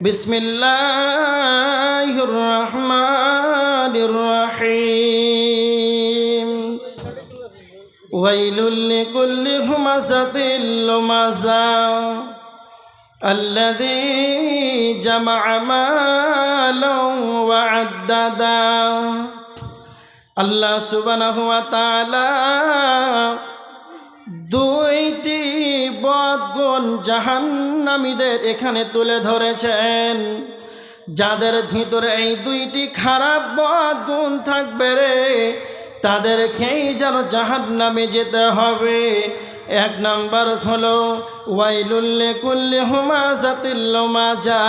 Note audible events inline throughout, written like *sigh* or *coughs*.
بسم الله الرحمن الرحيم ويل لكل همزة لمزة الذي جمع مالا وعددا আল্লাহ সুবানাহ তাআলা দুইটি বদগুণ জাহান্নামীদের এখানে তুলে ধরেছেন। যাদের ভিতরে এই দুইটি খারাপ বদগুণ থাকবে রে তাদের তাদেরকেই যেন জাহান্নামে যেতে হবে। এক নাম্বার হলো ওয়াইলুল্লে কুল্লে হুমাজাতিল্লমাজা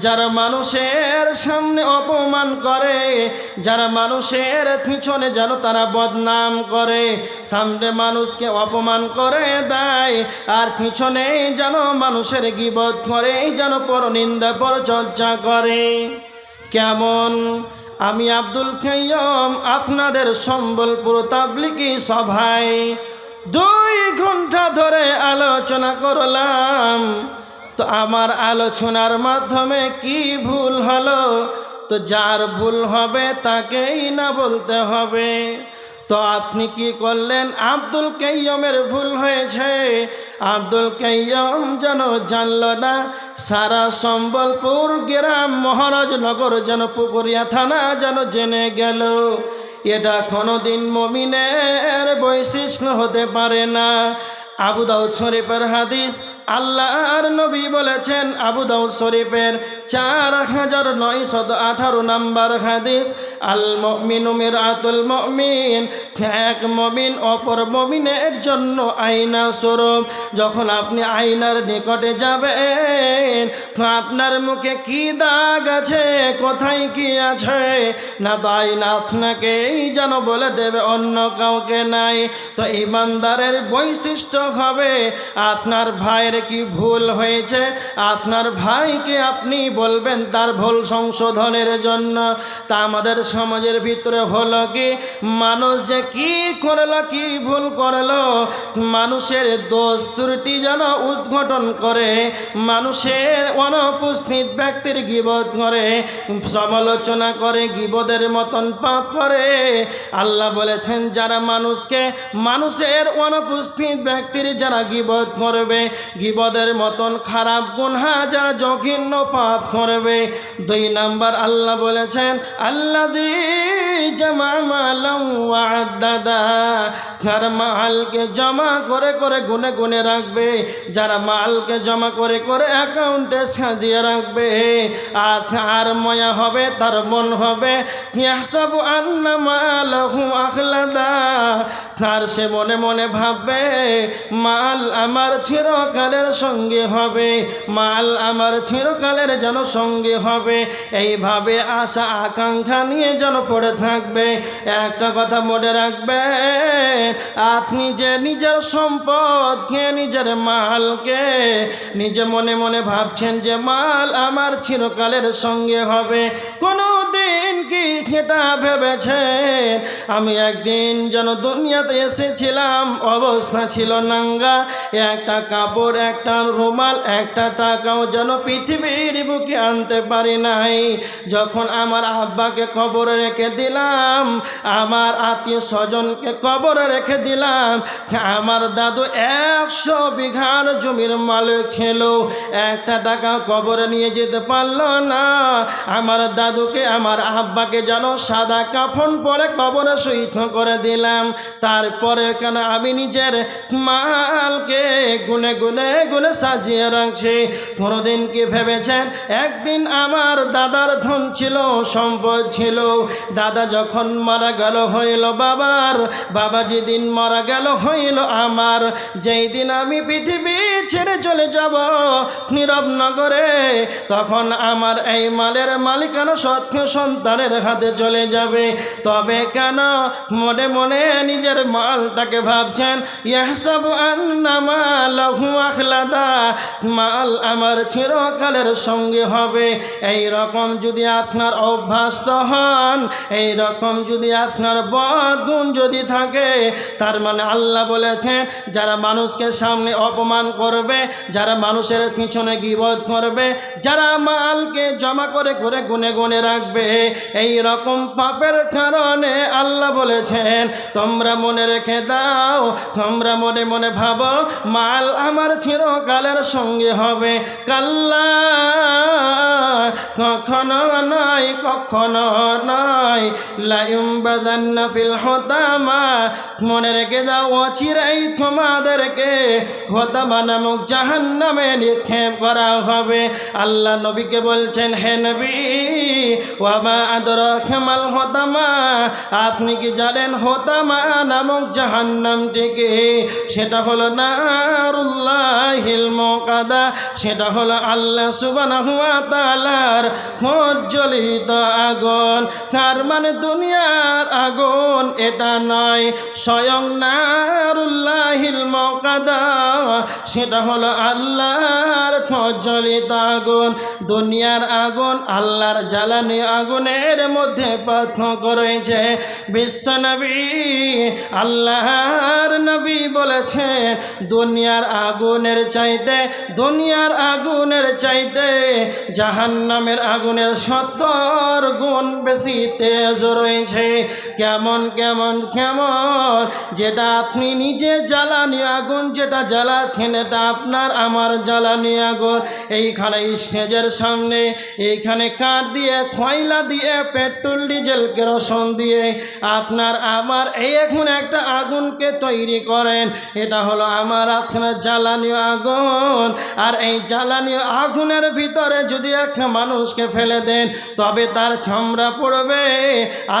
যারা মানুষের সামনে অপমান করে, যারা মানুষের পিছনে যেন তারা বদনাম করে, সামনে মানুষকে অপমান করে দেয়, আর পিছনে যেন মানুষের গিবত করে, যেন পরনিন্দা পরচর্চা করে। কেমন? আমি আব্দুল খাইয়ম আপনাদের সম্বলপুর তাবলিকি সভায় দুই ঘণ্টা ধরে আলোচনা করলাম। তো আমার আলোচনার মাধ্যমে কি ভুল হলো? তো যার ভুল হবে তাকেই না বলতে হবে। তো আপনি কি করলেন? আব্দুল কাইয়মের ভুল হয়েছে। আব্দুল কাইয়ম যেন জানল না, সারা সম্বলপুর গ্রাম মহারাজনগর যেন পুকুরিয়া থানা যেন জেনে গেল। এটা কোনোদিন মমিনের বৈশিষ্ট্য হতে পারে না। আবু দাউদ শরীফের হাদিস আল্লাহর নবী বলেছেন আবু দাউদ শরীফের চার হাজার নয়শত আঠারো নাম্বার হাদিস, আল মমিনু আতুল মমিন, এক মমিন অপর মমিনের জন্য আয়না স্বরূপ। যখন আপনি আয়নার নিকটে যাবেন, তো আপনার মুখে কি দাগ আছে, কোথায় কি আছে? না তো আয়না আপনাকেই যেন বলে দেবে, অন্য কাউকে নাই। তো ইমানদারের বৈশিষ্ট্য হবে, আপনার ভাইয়ের কি ভুল হয়েছে? আপনার ভাইকে আপনি বলবেন তার ভুল সংশোধনের জন্য। তা আমাদের সমাজের ভিতরে হলো কি? মানুষ যে কি করল, কি ভুল করল, মানুষের দোষ ত্রুটি যেন উদ্ঘাটন করে, মানুষের অনুপস্থিত ব্যক্তির গিবত করে, সমালোচনা করে, গিবদের মতন পাপ করে। আল্লাহ বলেছেন, যারা মানুষকে, মানুষের অনুপস্থিত ব্যক্তির যারা গিবত করবে গিবদের মতন খারাপ গুনহা যারা জঘন্য পাপ করবে দুই নাম্বার আল্লাহ বলেছেন আল্লাহ যারা মালকে জমা করে করে গুনে গুনে রাখবে, যারা মালকে জমা করে করে অ্যাকাউন্টে সাজিয়ে রাখবে, আর আর ময়া হবে, তার মন হবে। সব আন্না মালহু আখলাদা। তার সে মনে মনে ভাববে, মাল আমার চিরকালের সঙ্গে হবে, মাল আমার চিরকালের যেন সঙ্গে হবে। এইভাবে আশা, আকাঙ্ক্ষা নিয়ে যেন পড়ে থাকবে। একটা কথা মনে রাখবে, আপনি যে নিজের সম্পদকে, নিজের মালকে, নিজে মনে মনে ভাবছেন যে মাল আমার চিরকালের সঙ্গে হবে। কোনো দিন কি এটা ভেবেছেন? আমি একদিন যেন দুনিয়াতে এসেছিলাম, অবস্থা ছিল নাঙ্গা। একটা কাপড়, একটা রুমাল, একটা টাকাও যেন পৃথিবীর বুকে আনতে পারি নাই। যখন আমার আব্বাকে কবরে রেখে দিলাম, আমার আত্মীয় স্বজনকে কবরে রেখে দিলাম, আমার দাদু একশো বিঘার জমির মালিক ছিল। একটা টাকা কবরে নিয়ে যেতে পারল না। আমার দাদুকে, আমার আব্বাকে যেন সাদা কাফন পরে কবরে সহিত করে দিলাম। তারপরে কেন আমি নিজের মালকে গুনে গুনে গুনে সাজিয়ে রাখছি? কোনোদিন কি ভেবেছেন? একদিন আমার দাদার ধন ছিল, সম্পদ ছিল। দাদা যখন মারা গেল হইল বাবার, বাবা যেদিন মারা গেল হইল আমার। যেই দিন আমি পৃথিবী ছেড়ে চলে যাব নীরব নগরে। তখন আমার এই মালের মালিকানা সত্য সন্তানের হাতে চলে যাবে। তবে কেন? মনে মনে নিজের মালটাকে ভাবছেন লাহু আখলাদা, মাল আমার চিরকালের সঙ্গে হবে। এই রকম যদি আপনার অভ্যস্ত হন, এই রকম যদি আপনার বদগুণ যদি থাকে, তার মানে আল্লাহ বলেছেন, যারা মানুষকে সামনে অপমান করবে করবে, যারা মানুষের পিছনে গিবত করবে, যারা মালকে জমা করে করে গুনে গুনে রাখবে, এই রকম পাপের কারণে আল্লাহ বলেছেন, তোমরা মনে রেখে দাও, তোমরা মনে মনে ভাবো, মাল আমার চিরকালের সঙ্গে হবে, কাল্লা, কখনো নয় কখনো নয় লাইম বাদান্না হতামা। মনে রেখে দাও, অচিরাই তোমাদেরকে হতামা নামক জাহান্নামে নিক্ষেপ করা হবে। আল্লাহ নবীকে বলছেন, হে নবী, ওয়ামা আদর খেমাল হতামা? আপনি কি জানেন হতামা নামক জাহান্নামটিকে? সেটা হলো নারুল্লাহিল মোকাদা সেটা হলো আল্লাহ তাআলার প্রজ্বলিত আগুন। তার মানে দুনিয়ার আগুন এটা নয়, স্বয়ং নারুল্লাহিল মোকাদা সেটা হলো আল্লাহর প্রজ্বলিত আগুন। দুনিয়ার আগুন আল্লাহর জ্বালানি আগুনের মধ্যে পার্থক্য রয়েছে। বিশ্বনবী আল্লাহর নবী বলেছেন, দুনিয়ার আগুনের চাইতে, দুনিয়ার আগুনের চাইতে জাহান্নামের আগুনের সত্তর গুণ বেশি তেজ রয়েছে। কেমন কেমন কেমন? যেটা আপনি নিজে জ্বালানি আগুন, যেটা জ্বালাচ্ছেন এটা আপনার আমার জ্বালানি আগুন এইখানে স্টেজের সামনে, এইখানে কাঠ দিয়ে, খয়লা দিয়ে, পেট্রোল, ডিজেল, কেরোসন দিয়ে আপনার আমার এই এখন একটা আগুনকে তৈরি করেন। এটা হলো আমার আপনার জ্বালানি আগুন। আর এই জ্বালানি আগুনের ভিতরে যদি একটা মানুষকে ফেলে দেন, তবে তার চামড়া পড়বে।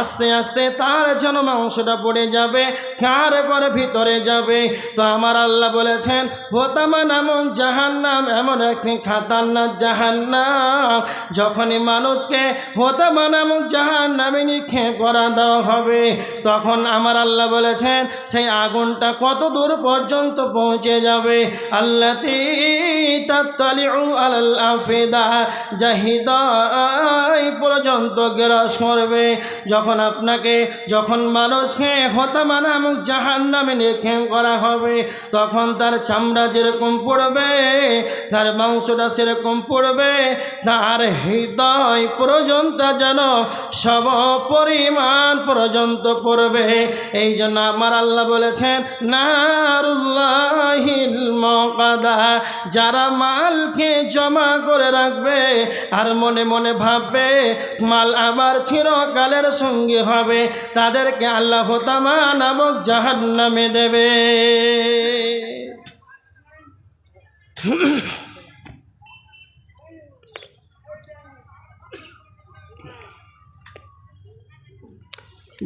আস্তে আস্তে তার যেন মাংসটা পড়ে যাবে কার পরে ভিতরে যাবে। তো আমার আল্লাহ বলেছেন হোতামা নামক জাহান্নাম, এমন একটি খাতারনাথ জাহান্নাম, যখনই মানুষকে হোতামা নামক জাহান্নামে নিক্ষেপ করা দেওয়া হবে, তখন আমার আল্লাহ বলেছেন, সেই আগুনটা কত দূর পর্যন্ত পৌঁছে যাবে? আল্লাহ আলাল আফিদা জাহিদাই পর্যন্ত গ্রাস করবে। যখন আপনাকে, যখন মানুষকে হতামা নামক জাহান নামে নিক্ষেপ করা হবে, তখন তার চামড়া যেরকম পড়বে, তার মাংসটা সেরকম পড়বে, তার হৃদয় পর্যন্ত যেন সব পরিমাণ পর্যন্ত পড়বে। এই জন্য আমার আল্লাহ বলেছেন, নারুল্লাহিল মকাদা যারা মালকে জমা করে রাখবে আর মনে মনে ভাববে, মাল আবার চিরকালের সঙ্গে হবে, তাদেরকে আল্লাহ তামা নামক জাহান নামে দেবে। *coughs*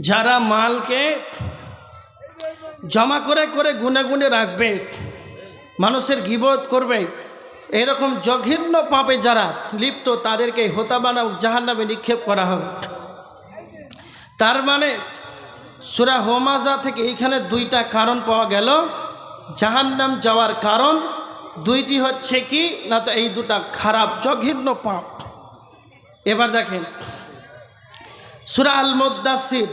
যারা মালকে জমা করে করে গুনে গুনে রাখবে, মানুষের গিবত করবে, এরকম জঘিন্য পাপে যারা লিপ্ত, তাদেরকে হোতাবানা জাহান নামে নিক্ষেপ করা হবে। তার মানে সুরা হোমাজা থেকে এইখানে দুইটা কারণ পাওয়া গেল। জাহান্নাম যাওয়ার কারণ দুইটি হচ্ছে কি? না তো এই দুটা খারাপ, জঘিন্য পাপ। এবার দেখেন, সুরা আল মুদাসির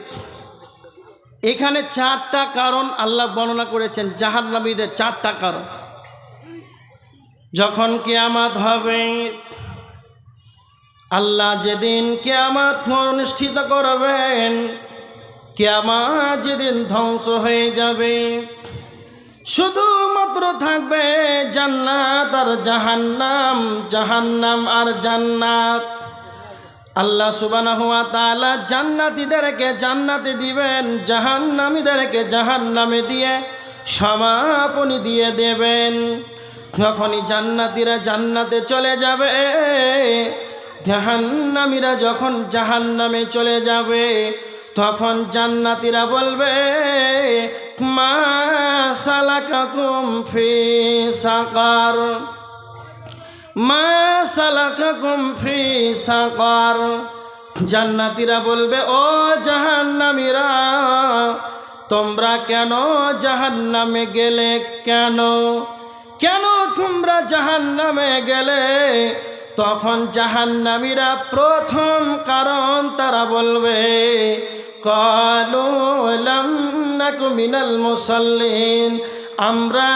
এখানে চারটা কারণ আল্লাহ বর্ণনা করেছেন, জাহান্নামীদের চারটা কারণ। যখন কেয়ামাত হবে, আল্লাহ যেদিন কেয়ামাত অনুষ্ঠিত করবেন, কেয়ামাত যেদিন ধ্বংস হয়ে যাবে। শুধুমাত্র থাকবে জান্নাত আর জাহান্নাম জাহান্নাম আর জান্নাত। আল্লাহ সুবানাহু ওয়া তাআলা জান্নাতীদেরকে জান্নাতে দিবেন, জাহান্নামীদেরকে জাহান্নামে দিয়ে সমাপনী দিয়ে দেবেন। যখনই জান্নাতীরা জান্নাতে চলে যাবে, জাহান্নামীরা যখন জাহান্নামে চলে যাবে তখন জান্নাতীরা বলবে, মা সাকার। মা সাকার। জান্নাতীরা বলবে, ও জাহান্নামীরা, তোমরা কেন জাহান্নামে গেলে কেন? কেন তোমরা জাহান্নামে গেলে? তখন জাহান্নামীরা প্রথম কারণ তারা বলবে লাম নাকু মিনাল মুসাল্লিন আমরা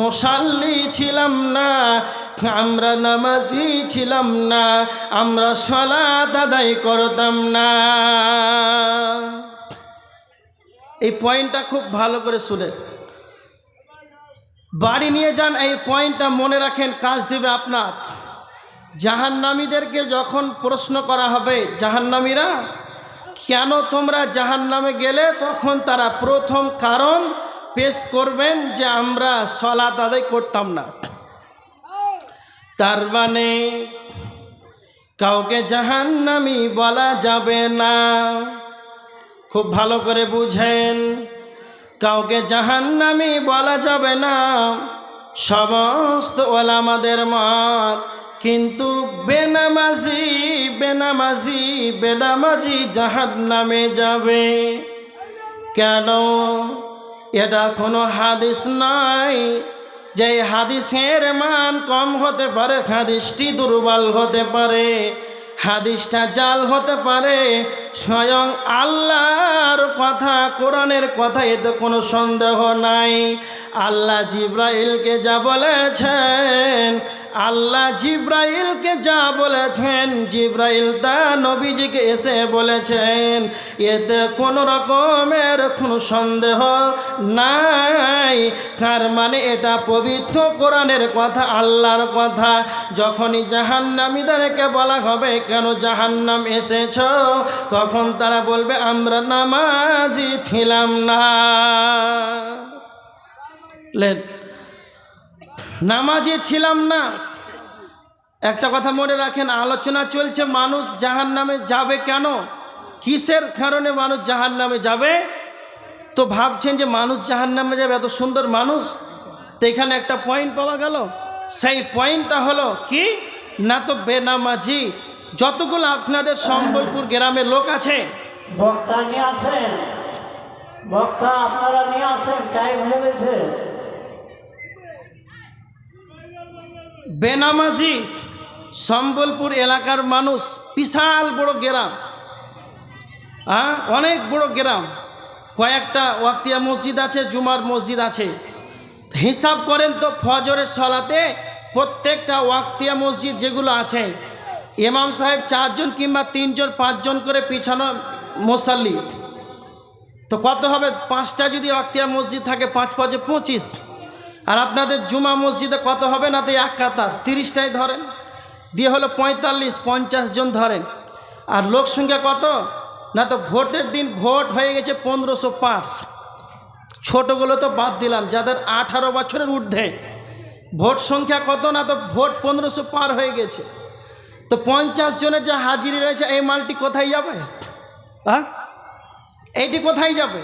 মশাল্লি ছিলাম না, আমরা নামাজি ছিলাম না, আমরা সলা দাদাই করতাম না। এই পয়েন্টটা খুব ভালো করে শুনে। বাড়ি নিয়ে যান, এই পয়েন্টটা মনে রাখেন, কাজ দিবে আপনার। জাহান্নামীদেরকে যখন প্রশ্ন করা হবে, জাহান্নামীরা কেন তোমরা জাহান্নামে গেলে? তখন তারা প্রথম কারণ পেশ করবেন যে আমরা সলাত আদায় করতাম না। তার মানে কাউকে জাহান্নামী বলা যাবে না। খুব ভালো করে বুঝেন। কাউকে জাহান্নামি বলা যাবে না। সমস্ত ওলামাদের মত কিন্তু বেনামাজি বেনামাজি বেনামাজি জাহান্নামে যাবে। কেন? এটা কোনো হাদিস নাই। যে হাদিসের মান কম হতে পারে, হাদিসটি দুর্বল হতে পারে, হাদিসটা জাল হতে পারে, স্বয়ং আল্লাহর কথা, কোরআনের কথা এতে কোনো সন্দেহ নাই। আল্লাহ জিব্রাইলকে যা বলেছেন আল্লাহ জিব্রাইলকে যা বলেছেন, জিব্রাইল তা নবীজিকে এসে বলেছেন, এতে কোনো রকমের কোনো সন্দেহ নাই। তার মানে এটা পবিত্র কোরআনের কথা, আল্লাহর কথা। যখনই জাহান্নামীদেরকে বলা হবে, কেন জাহান্নাম এসেছ? তখন তারা বলবে, আমরা নামাজি ছিলাম না। লেন নামাজে ছিলাম না। একটা কথা মনে রাখেন, আলোচনা চলছে, মানুষ জাহান নামে যাবে কেন? কিসের কারণে মানুষ জাহান নামে যাবে? তো ভাবছেন যে মানুষ জাহান নামে যাবে, এত সুন্দর মানুষ? তো এখানে একটা পয়েন্ট পাওয়া গেল। সেই পয়েন্টটা হলো কি? না তো বেনামাজি। যতগুলো আপনাদের সম্বলপুর গ্রামের লোক আছে। বক্তা নিয়ে আসেন। বক্তা আপনারা নিয়ে আসেন টাইম হয়ে গেছে। বেনামাজি সম্বলপুর এলাকার মানুষ, বিশাল বড় গ্রাম। হ্যাঁ অনেক বড় গ্রাম। কয়েকটা ওয়াক্তিয়া মসজিদ আছে, জুমার মসজিদ আছে। হিসাব করেন তো ফজরের সলাতে প্রত্যেকটা ওয়াক্তিয়া মসজিদ যেগুলো আছে, ইমাম সাহেব চারজন কিংবা তিনজন, পাঁচজন করে পিছানো মোসাল্লি। তো কত হবে? পাঁচটা যদি ওয়াক্তিয়া মসজিদ থাকে, পাঁচ পাঁচে পঁচিশ। আর আপনাদের জুমা মসজিদে কত হবে না তো এক কাতার? তিরিশটাই ধরেন। দিয়ে হলো পঁয়তাল্লিশ, পঞ্চাশ জন ধরেন। আর লোক সংখ্যা কত? না তো ভোটের দিন ভোট হয়ে গেছে পনেরোশো পার। ছোটোগুলো তো বাদ দিলাম, যাদের আঠারো বছরের ঊর্ধ্বে। ভোট সংখ্যা কত? না তো ভোট পনেরোশো পার হয়ে গেছে। তো পঞ্চাশ জনের যে হাজিরি রয়েছে, এই মালটি কোথায় যাবে? হ্যাঁ এইটি কোথায় যাবে?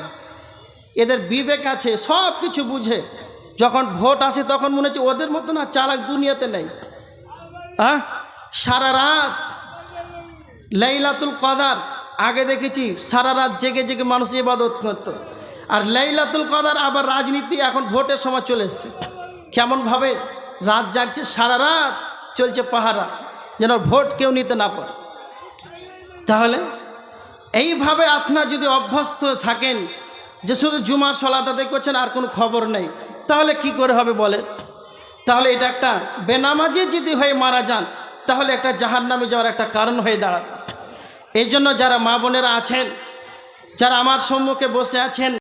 এদের বিবেক আছে সব কিছু বুঝে। যখন ভোট আসে তখন মনে হচ্ছে ওদের মতো না, চালাক দুনিয়াতে নেই। হ্যাঁ? সারা রাত লাইলাতুল কদার, আগে দেখেছি সারা রাত জেগে জেগে মানুষ ইবাদত করত। আর লাইলাতুল কদার আবার রাজনীতি এখন ভোটের সময় চলে এসছে। কেমনভাবে রাত জাগছে, সারা রাত চলছে পাহারা, যেন ভোট কেউ নিতে না পারে। তাহলে এইভাবে আপনার যদি অভ্যস্ত থাকেন যে শুধু জুমার সলাত আদায় করছেন, আর কোনো খবর নেই। তাহলে কি করে হবে বলে? তাহলে এটা একটা বেনামাজি যদি হয়ে মারা যান, তাহলে একটা জাহান নামে যাওয়ার একটা কারণ হয়ে দাঁড়াবে। এই জন্য যারা মা বোনেরা আছেন, যারা আমার সম্মুখে বসে আছেন